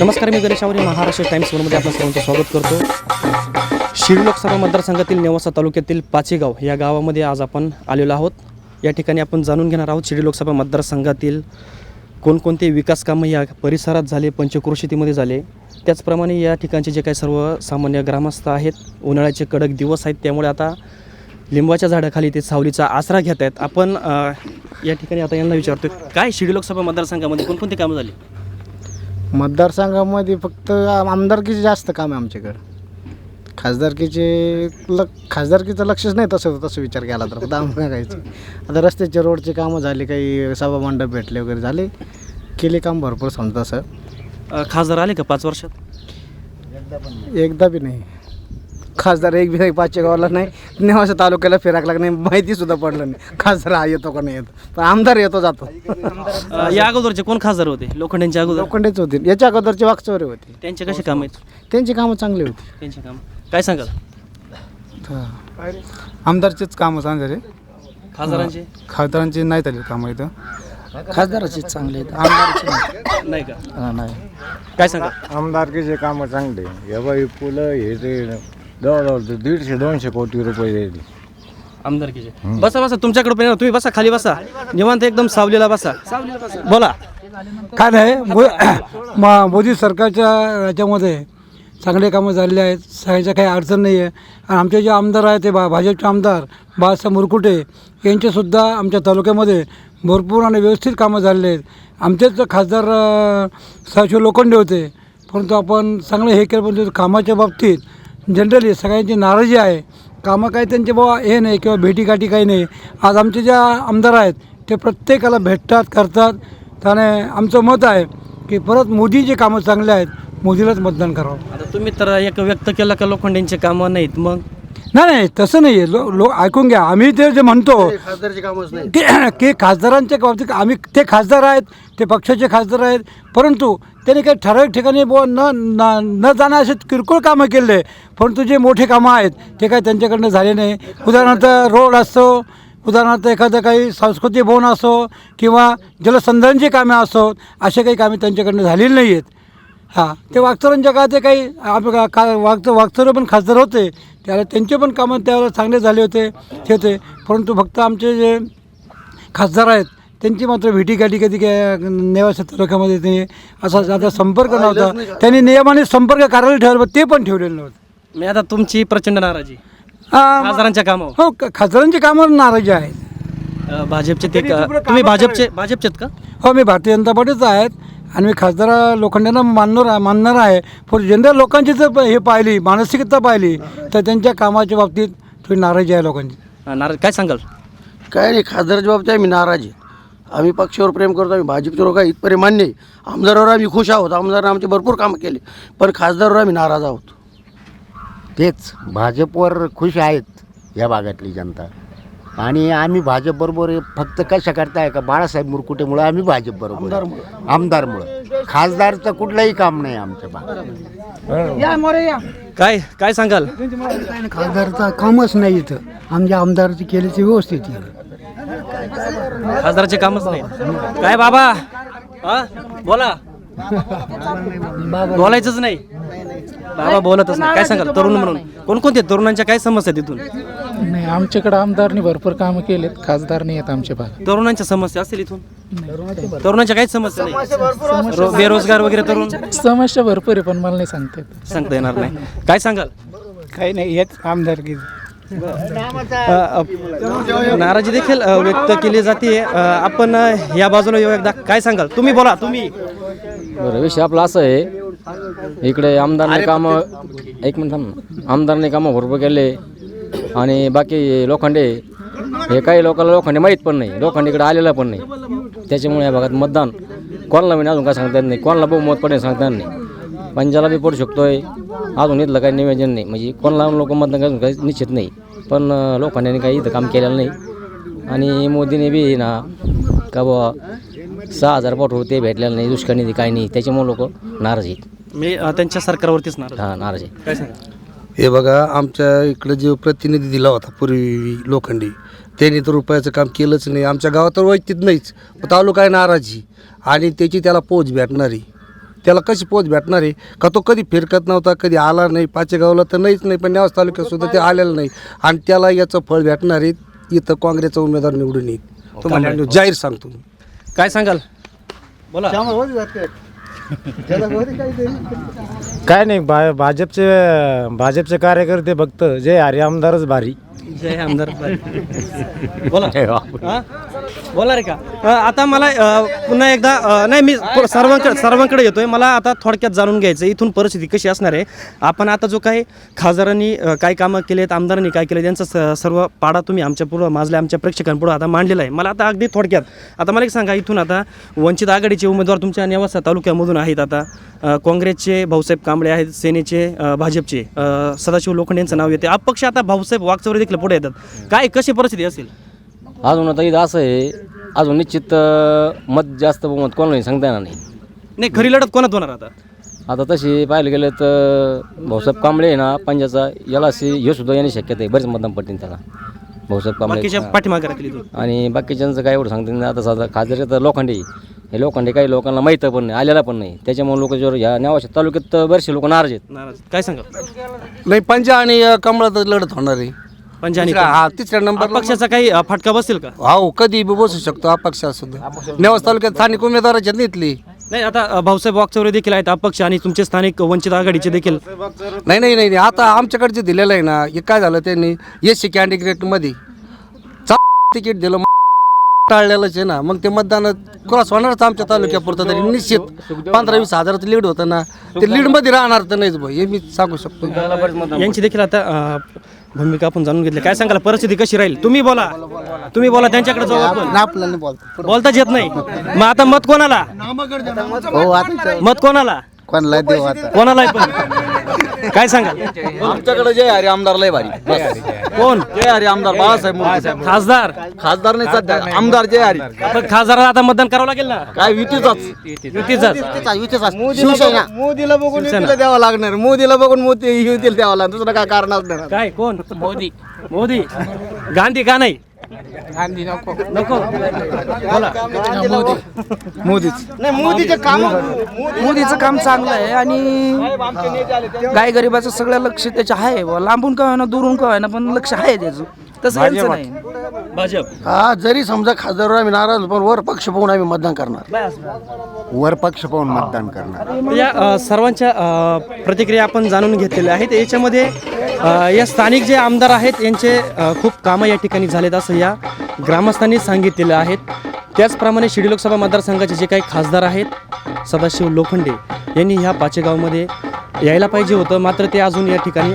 नमस्कार मी गणेश आवरे महाराष्ट्र टाइम्स वनमध्ये आपलं सर्वांचं स्वागत करतो. शिर लोकसभा मतदारसंघातील नेवासा तालुक्यातील पाचेगाव या गावामध्ये आज आपण आलेलो आहोत. या ठिकाणी आपण जाणून घेणार आहोत शिर्डी लोकसभा मतदारसंघातील कोणकोणते विकास कामं या परिसरात झाले पंचक्रोशीतीमध्ये झाले. त्याचप्रमाणे या ठिकाणचे जे काही सर्वसामान्य ग्रामस्थ आहेत उन्हाळ्याचे कडक दिवस आहेत त्यामुळे आता लिंबाच्या झाडाखाली ते सावलीचा आसरा घेत आहेत आपण या ठिकाणी आता यांना विचारतो काय शिर्डी लोकसभा मतदारसंघामध्ये कोणकोणती कामं झाली? मतदारसंघामध्ये फक्त आमदारकीचे जास्त काम आहे आमच्याकडं. खासदारकीचे ल खासदारकीचं लक्षच नाही तसं तसं विचार केला तर फक्त आमदारायचं आता रस्त्याचे रोडचे कामं झाले काही सभामंडप भेटले वगैरे झाले. केले काम भरपूर समजा तसं. अ, खासदार आले का पाच वर्षात? एकदा बी नाही. खासदार एक बी नाही पाचशे गावाला नाही नेवासा तालुक्याला फिरायला नाही माहिती सुद्धा पडलं नाही. खासदार हा येतो का नाही येतो? पण आमदार येतो जातो. या अगोदरचे कोण खासदार होते? लोखंडांच्या अगोदर? लोखंडेच होते. याच्या अगोदरचे वागचौरे होते. त्यांचे कसे काम आहेत? त्यांची कामं चांगली होती. त्यांचे काम. काय सांगाल? आमदारचेच कामं चांगले खासदारांचे? खासदारांचे नाही झाले कामं इथं. खासदाराचे चांगले आहेत. आमदाराचे नाही का? नाही. काय सांगाल? आमदारकीचे कामं चांगले. हे बाई पुलं हे ते जवळजवळ दीडशे दोनशे कोटी रुपये दिले आमदारकीचे. बसा बसा तुमच्याकडे पण येणार. तुम्ही बसा खाली बसा. निवांत एकदम सावलीला बसा. बोला. काय नाही मो- मा- मोदी सरकारच्या याच्यामध्ये चांगले कामं झालेले आहेत. सगळ्यांच्या काही अडचण नाही आहे आणि आमचे जे आमदार आहेत ते बा भाजपचे आमदार बाळासाहेब मुरकुटे यांचेसुद्धा आमच्या तालुक्यामध्ये भरपूर आणि व्यवस्थित कामं झालेले आहेत. आमचेच खासदार अ, सदाशिव लोखंडे होते. परंतु आपण चांगलं हे केलं पण कामाच्या बाबतीत जनरली सगळ्यांची नाराजी आहे. कामं काही त्यांचे बाबा हे नाही किंवा भेटीगाठी काही नाही. आज आमचे ज्या आमदार आहेत ते प्रत्येकाला भेटतात करतात. त्याने आमचं मत आहे की परत मोदी जे कामं चांगले आहेत मोदीलाच मतदान करावं. आता तुम्ही तर एक व्यक्त केलं का लोखंडांचे कामं नाहीत मग? नाही नाही तसं नाही आहे लो लो ऐकून घ्या. आम्ही ते जे म्हणतो खासदारचे कामच नाही की की खासदारांच्या बाबतीत आम्ही ते खासदार आहेत ते पक्षाचे खासदार आहेत. परंतु त्यांनी काही ठराविक ठिकाणी बुवा न न न जाणं असे किरकोळ कामं केले परंतु जे मोठे कामं आहेत ते काही त्यांच्याकडनं झाले नाही. उदाहरणार्थ रोड असो उदाहरणार्थ एखादं काही सांस्कृतिक भवन असो किंवा जलसंधारणची कामे असो असे काही कामे त्यांच्याकडनं झालेली नाही आहेत हां ते वागचोरांच्या काळात ते काही आप का वागच वागचोरे पण खासदार होते त्याला त्यांचे पण कामं त्यावेळेला चांगले झाले होते ते होते. परंतु फक्त आमचे जे खासदार आहेत त्यांची मात्र भेटीगाठी कधी काय नेवासा तालुक्यामध्ये ते असा आता संपर्क नव्हता. त्यांनी नियमाने संपर्क कार्यालय ठेवलं ते पण ठेवलेलं नव्हतं. मी आता तुमची प्रचंड नाराजी. हा, खासदारांच्या कामावर. हो ख- खासदारांची कामावर नाराजी आहेत अ, भाजपचे ते का- तुम्ही भाजपचे भाजपचेत का? हो मी भारतीय जनता पार्टीचा आहेत आणि मी खासदार लोखंडांना मानणार आहे मानणार आहे. पण जनरल लोकांची जर प- हे पाहिली मानसिकता पाहिली तर त्यांच्या कामाच्या बाबतीत थोडी नाराजी आहे लोकांची. अ, नाराज काय सांगाल? काय नाही खासदाराच्या बाबतीत आम्ही नाराज आहे. आम्ही पक्षावर प्रेम करतो आम्ही भाजपचे लोक इथपर्यंत मान्य आहे. आमदारावर आम्ही खुश आहोत. आमदारांनी आमचे भरपूर कामं केले. पण खासदारावर आम्ही नाराज आहोत. तेच भाजपवर खुश आहेत या भागातली जनता. आणि आम्ही भाजपबरोबर आहे. फक्त कशा करताय का? बाळासाहेब मुरकुटेमुळे आम्ही भाजपबरोबर आहे. आमदारमुळं. खासदारचं कुठलंही काम नाही आमच्या भागात. काय काय सांगाल? खासदारचं कामच नाही इथं. आमच्या आमदारची केल्याची व्यवस्थित आहे. खासदाराचे कामच नाही. काय बाबा? हा? बोला. बोलायचंच नाही. बाबा बोलतच नाही. काय सांगाल? तरुण म्हणून. कोणकोणते तरुणांच्या काय समस्या तिथून नाही आमच्याकडे आमदारनी भरपूर कामं केलेत. खासदार नाही आहेत आमच्या भागात तरुणांच्या समस्या असतील इथून? तरुणांच्या काहीच समस्या नाही? रो- बेरोजगार वगैरे तरुण? समस्या भरपूर आहे पण मला नाही सांगता येत. सांगता येणार नाही. काय सांगाल? काही नाही हेच आमदारकी. नाराजी देखील व्यक्त केली जाते आपण या बाजूला येऊ एकदा. काय सांगाल? तुम्ही बोला तुम्ही. बरं विषय आपला असं आहे. इकडे आमदारने कामं एक मिनिट थांब ना. आमदारने कामं भरपूर केले. आणि बाकी लोखंडे हे काही लोकांना लोखंडे माहीत पण नाही. लोखंड इकडे आलेलं पण नाही. त्याच्यामुळे या भागात मतदान कोणाला मी अजून काय सांगता येत नाही. कोणाला बहुमत पडेल सांगता येत नाही. पंजाला बी पडू शकतोय अजून इथलं काही नियोजन नाही. म्हणजे कोणाला लोक मतदान अजून काही निश्चित नाही. पण लोखंडाने काही इथं काम केलेलं नाही. आणि मोदीने बी ना का बुवा सहा हजार पाठवू ते भेटलेलं नाही दुष्काळ निधी काही नाही. त्याच्यामुळे लोक नाराज आहेत. मी त्यांच्या सरकारवरतीच नाराज हां नाराज आहे काय सांगा हे बघा आमच्या इकडे जो प्रतिनिधी दिला होता पूर्वी लोखंडी त्यांनी तर रुपयाचं काम केलंच नाही. आमच्या गावात तर वैतीत नाहीच. पण तालुका आहे नाराजी. आणि त्याची त्याला पोच भेटणारी. त्याला कशी पोच भेटणार आहे? का तो कधी फिरकत नव्हता कधी आला नाही पाचेगावला तर नाहीच नाही पण नेवास तालुक्यात सुद्धा ते आलेलं नाही. आणि त्याला याचं फळ भेटणार आहे इथं काँग्रेसचा उमेदवार निवडून येईल. तुम्हाला जाहीर सांगतो काय सांगाल? बोला. काय नाही भा भाजपचे भाजपचे कार्यकर्ते फक्त जय हरी आमदारच भारी. जय आमदार बोला. बोला रे का? आता मला पुन्हा एकदा नाही मी सर्वांकडे सर्वांकडे येतोय. मला आता थोडक्यात जाणून घ्यायचं आहे. इथून परिस्थिती कशी असणार आहे? आपण आता जो काही खासदारांनी काय कामं केलेत आहेत आमदारांनी काय केले त्यांचा सर्व पाडा तुम्ही आमच्या पुढं माजल्या आमच्या प्रेक्षकांपुढं आता मांडलेला आहे. मला आता अगदी थोडक्यात आता मला एक सांगा इथून आता वंचित आघाडीचे उमेदवार तुमच्या नेवासा तालुक्यामधून आहेत आता. काँग्रेसचे भाऊसाहेब कांबळे आहेत सेनेचे भाजपचे. सदाशिव लोखंड यांचं नाव येते. अपक्ष आता भाऊसाहेब वागचौरे देखील पुढे येतात. काय कशी परिस्थिती असेल? अजून आता इथं असं आहे अजून निश्चित अं, मत जास्त बहुमत कोणाला सांगता येणार नाही. नाही खरी लढत कोणात होणार आता? आता तशी पाहायला गेलं तर भाऊसाहेब कांबळे आहे ना पंजाचा याला असे हे सुद्धा येण्याची शक्यता आहे बरेच मतदान पडतील त्याला. भाऊसाहेब कांबळे बाकीच्या पाठीमागे राखली तू आणि बाकीच्यांचं काय एवढं सांगते नाही आता साधा खासदार तर लोखंडे हे लोखंडे काही लोकांना माहीत पण नाही आलेला पण नाही. त्याच्यामुळे लोक जर ह्या नेवाशा तालुक्यात तर बरेचसे लोक नाराज आहेत. नाराज काय सांगा नाही पंजा आणि अ, कमळात लढत होणार आहे. पंजानी तिसऱ्या- हा तिसऱ्या नंबर पक्षाचा काही अ, फटका बसेल का? हो कधी बी बसू शकतो अपक्ष सुद्धा नेवास तालुक्यात स्थानिक उमेदवाराच्या इथली नाही आता अ, भाऊसाहेब वागचौरे देखील आहेत अपक्ष आणि तुमचे स्थानिक वंचित आघाडीचे देखील. नाही नाही नाही नाही. आता आमच्याकडचे दिलेलं आहे ना हे काय झालं त्यांनी एस सी कॅन्डिडेटमध्ये तिकीट दिलं टाळलेलंच आहे ना मग ते मतदान क्रॉस होणारच आमच्या तालुक्यापुरतं तरी निश्चित. पंधरा वीस हजाराचं लीड होतं ना ते लीडमध्ये राहणार तर नाहीच भाई हे मी सांगू शकतो. यांची देखील आता अ, भूमिका आपण जाणून घेतली. काय सांगाल परिस्थिती कशी राहील? तुम्ही बोला. तुम्ही बोला त्यांच्याकडे जाऊ आपण. आपल्याला बोलतो. बोलताच येत नाही. मग आता मत कोणाला? हो आता मत कोणाला? कोणाला देऊ आता. कोणाला पण. काय सांगाल? आमच्याकडे जय हरी आमदार लय भारी. कोण? जय हरी आमदार बाळासाहेब खासदार? खासदार नाही सध्या. आमदार जय हरी. पण खासदाराला आता मतदान करावं लागेल ना? काय युतीचाच? युतीचाच. मोदीला मोदीला बघून युतीला द्यावं लागणार. मोदीला बघून मोदी युतीला द्यावं लागणार. दुसरं काय कारण असणार काय कोण? मोदी. मोदी. गांधी का नाही? गांधी नको. नको. बोला. मोदीच. नाही मोदीचे काम मोदीचं काम चांगलं आहे आणि गाय गरिबाचं सगळं लक्ष त्याच्या आहे. लांबून का ना दुरून का ना पण लक्ष आहे त्याचं. तसं यांचं नाही. भाजप? हा जरी समजा खासदारवर आम्ही नाराज पण वर पक्ष पाहून आम्ही मतदान करणार. वर पक्ष पाहून मतदान करणार. या अ, सर्वांच्या अ, प्रतिक्रिया आपण जाणून घेतलेल्या आहेत. याच्यामध्ये अ, या स्थानिक जे आमदार आहेत यांचे अ, खूप कामं या ठिकाणी झालेत असं या ग्रामस्थांनी सांगितलेलं आहेत त्याचप्रमाणे शिर्डी लोकसभा मतदारसंघाचे जे काही खासदार आहेत सदाशिव लोखंडे यांनी ह्या पाचेगावमध्ये यायला पाहिजे होतं. मात्र ते अजून या ठिकाणी